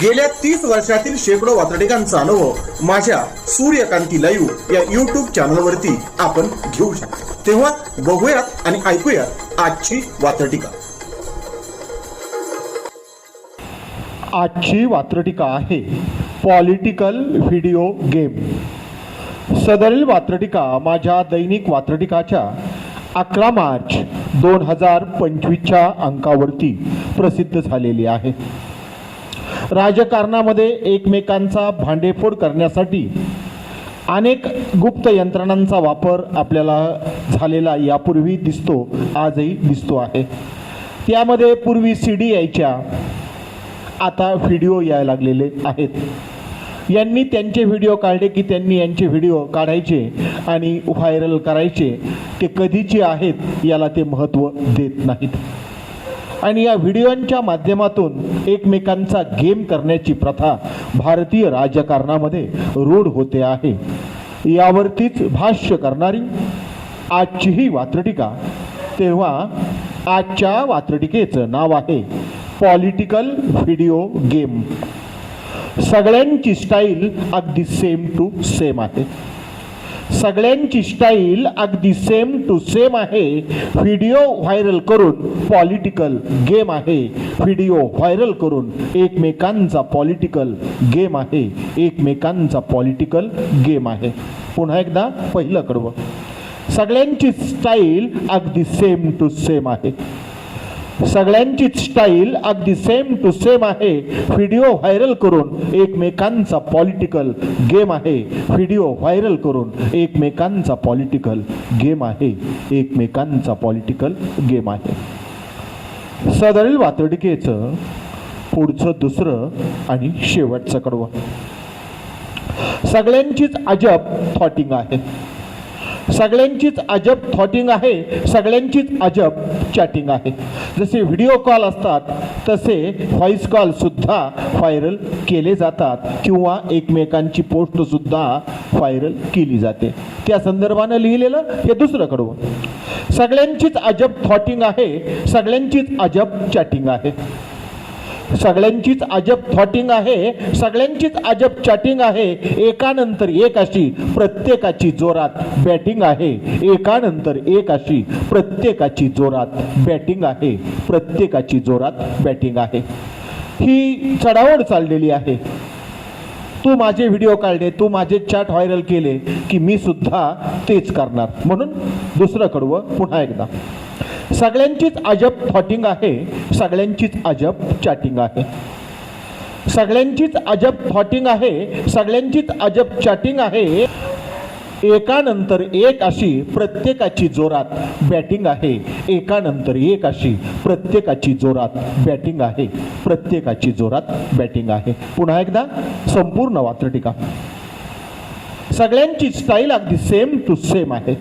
गेल्या तीस वर्षातील शेकडो वातडिकांचा अनुभव माझ्या सूर्यकांती लाईव्ह या युट्यूब चॅनलवरती आपण घेऊ शकतो. तेव्हा बघूयात आणि ऐकूयात आजची वातडिका आजची वात्रटिका आहे पॉलिटिकल व्हिडिओ गेम सदरील वात्रटिका माझ्या दैनिक वात्रटिकाच्या अकरा मार्च दोन हजार पंचवीसच्या अंकावरती प्रसिद्ध झालेली आहे. राजकारणामध्ये एकमेकांचा भांडेफोड करण्यासाठी अनेक गुप्त यंत्रणांचा वापर आपल्याला झालेला यापूर्वी दिसतो आजही दिसतो आहे. त्यामध्ये पूर्वी सी डी यायच्या आता व्हिडिओ यायला लागलेले आहेत. यांनी त्यांचे व्हिडिओ काढले की त्यांनी यांचे व्हिडिओ काढायचे आणि व्हायरल करायचे. ते कधीचे आहेत याला ते महत्त्व देत नाहीत. आणि या व्हिडिओंच्या माध्यमातून एकमेकांचा गेम करण्याची प्रथा भारतीय राजकारणामध्ये रूढ होते आहे. यावरतीच भाष्य करणारी आजची ही वात्रटिका तेव्हा आजच्या वात्रटिकेचं नाव आहे पॉलिटिकल व्हिडिओ गेम. सगळ्यांची स्टाईल अगदी सेम टू सेम आहे. सगळ्यांची स्टाईल अगदी सेम टू सेम आहे. व्हिडिओ व्हायरल करून पॉलिटिकल गेम आहे. व्हिडिओ व्हायरल करून एकमेकांचा पॉलिटिकल गेम आहे. एकमेकांचा पॉलिटिकल गेम आहे. पुन्हा एकदा पहिलं कडवं. सगळ्यांची स्टाईल अगदी सेम टू सेम आहे. सगळ्यांचीच स्टाईल अगदी सेम टू सेम आहे. व्हिडिओ व्हायरल करून एकमेकांचा पॉलिटिकल गेम आहे. व्हिडिओ व्हायरल करून एकमेकांचा पॉलिटिकल गेम आहे. एकमेकांचा पॉलिटिकल गेम आहे. सदरील वातडिकेचं पुढचं दुसरं आणि शेवटचं कडवं. सगळ्यांचीच अजब थॉटिंग आहे. सगळ्यांचीच अजब थॉटिंग आहे. सगळ्यांचीच अजब चॅटिंग आहे. जसे व्हिडिओ कॉल असतात तसे व्हॉइस कॉल सुद्धा व्हायरल केले जातात किंवा एकमेकांची पोस्ट सुद्धा व्हायरल केली जाते. त्या संदर्भानं लिहिलेलं हे दुसरं कडवं सगळ्यांचीच अजब थॉटिंग आहे सगळ्यांचीच अजब चॅटिंग आहे. सगळ्यांचीच अजब थॉटिंग आहे सगळ्यांचीच अजब चॅटिंग आहे. एकानंतर एक अशी प्रत्येकाची जोरात बॅटिंग आहे. एकानंतर एक अशी प्रत्येकाची जोरात बॅटिंग आहे. प्रत्येकाची जोरात बॅटिंग आहे. ही चढावड चाललेली आहे. तू माझे व्हिडिओ काढले तू माझे चॅट व्हायरल केले की मी सुद्धा तेच करणार. म्हणून दुसरं कडवं पुन्हा एकदा. सगळ्यांचीच अजब थॉटिंग आहे सगळ्यांचीच अजब चॅटिंग आहे. सगळ्यांचीच अजब थॉटिंग आहे सगळ्यांचीच अजब चॅटिंग आहे. एकानंतर एक अशी प्रत्येकाची जोरात बॅटिंग आहे. एकानंतर एक अशी प्रत्येकाची जोरात बॅटिंग आहे. प्रत्येकाची जोरात बॅटिंग आहे. पुन्हा एकदा संपूर्ण वात्रटिका. सगळ्यांची स्टाईल अगदी सेम टू सेम आहे.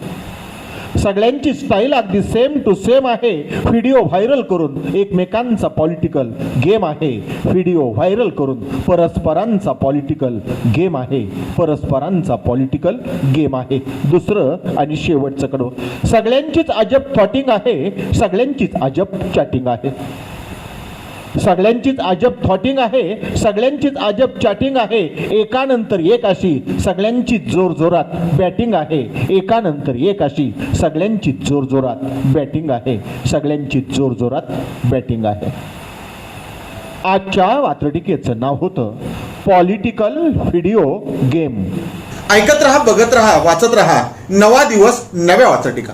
सगळ्यांची स्टाईल अगदी सेम टू सेम आहे. व्हिडिओ व्हायरल करून एकमेकांचा पॉलिटिकल गेम आहे. व्हिडिओ व्हायरल करून परस्परांचा पॉलिटिकल गेम आहे. परस्परांचा पॉलिटिकल गेम आहे. दुसरं आणि शेवटचं कडवं. सगळ्यांचीच अजब थॉटिंग आहे. सगळ्यांचीच अजब चॅटिंग आहे. सगळ्यांचीच अजब थॉटिंग आहे सगळ्यांचीच अजब चॅटिंग आहे. एकानंतर एक अशी सगळ्यांची जोरजोरात बॅटिंग आहे. एकानंतर एक अशी सगळ्यांची जोरजोरात बॅटिंग आहे. सगळ्यांची जोरजोरात बॅटिंग आहे. आजच्या वात्रटिकेचं नाव होतं पॉलिटिकल व्हिडिओ गेम ऐकत रहा बघत रहा वाचत रहा. नवा दिवस नव्या वाचटिका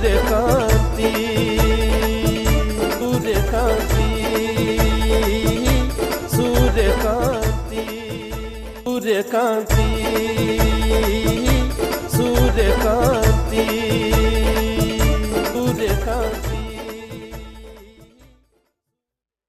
तुझे कांती तुझे कांती सूर्यकांती सूर्यकांती सूर्यकांती